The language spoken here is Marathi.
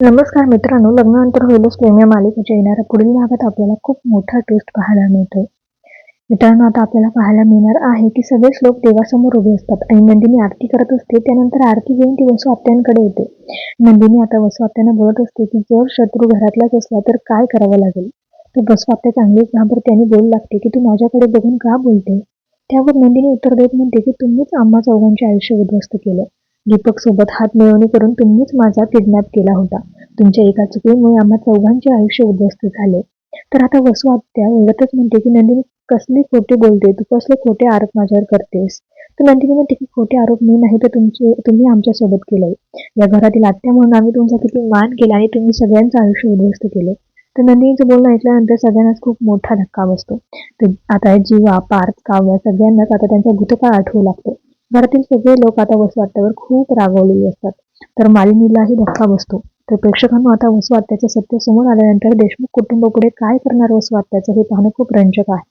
नमस्कार मित्रांनो लग्नानंतर होईलच प्रेम या मालिकेच्या येणाऱ्या पुढील भागात आपल्याला खूप मोठा ट्विस्ट पाहायला मिळतोय. मित्रांनो आता आपल्याला पाहायला मिळणार आहे की सगळेच लोक देवासमोर उभे असतात आणि नंदिनी आरती करत असते त्यानंतर आरती घेऊन ती वसू आत्यांकडे येते. नंदिनी आता वसू आत्यांना बोलत असते की जर शत्रू घरातलाच असला तर काय करावं लागेल? तर वसू आत्या चांगलीच घाबरते आणि बोलू लागते की तू माझ्याकडे बघून का बोलते? त्यावर नंदिनी उत्तर देत म्हणते की तुम्हीच आम्हा चौघांचे आयुष्य उद्ध्वस्त केलं. दीपक सोबत हात मिळवणी करून तुम्हीच माझा किडनॅप केला होता. तुमच्या एका चुकीमुळे आम्हा चौघांचे आयुष्य उद्ध्वस्त झाले. तर आता वसू आत्या ओरडतच म्हणते की नंदिनी कसले खोटे बोलते? तू कसले खोटे आरोप माझ्यावर करतेस? तर नंदिनी म्हणते की खोटे आरोप मी नाही तर तुमचे तुम्ही आमच्यासोबत केलंय. या घरातील आत्या म्हणून आम्ही तुमचा किती मान केला आणि तुम्ही सगळ्यांचं आयुष्य उद्ध्वस्त केले. तर नंदिनीचं बोलणं ऐकल्यानंतर सगळ्यांनाच खूप मोठा धक्का बसतो. तर आता जीवा पार्थ काव्या सगळ्यांनाच आता त्यांचा भूतकाळ आठवू लागतो. घरातील सगळे लोक आता वसवाट्यावर खूप रागवलेले असतात. तर मालिनीलाही धक्का बसतो. तर प्रेक्षकांना आता वसू सत्य समोर आल्यानंतर देशमुख कुटुंब पुढे काय करणार वसवाट्याचं हे पाहणं खूप रंजक आहे.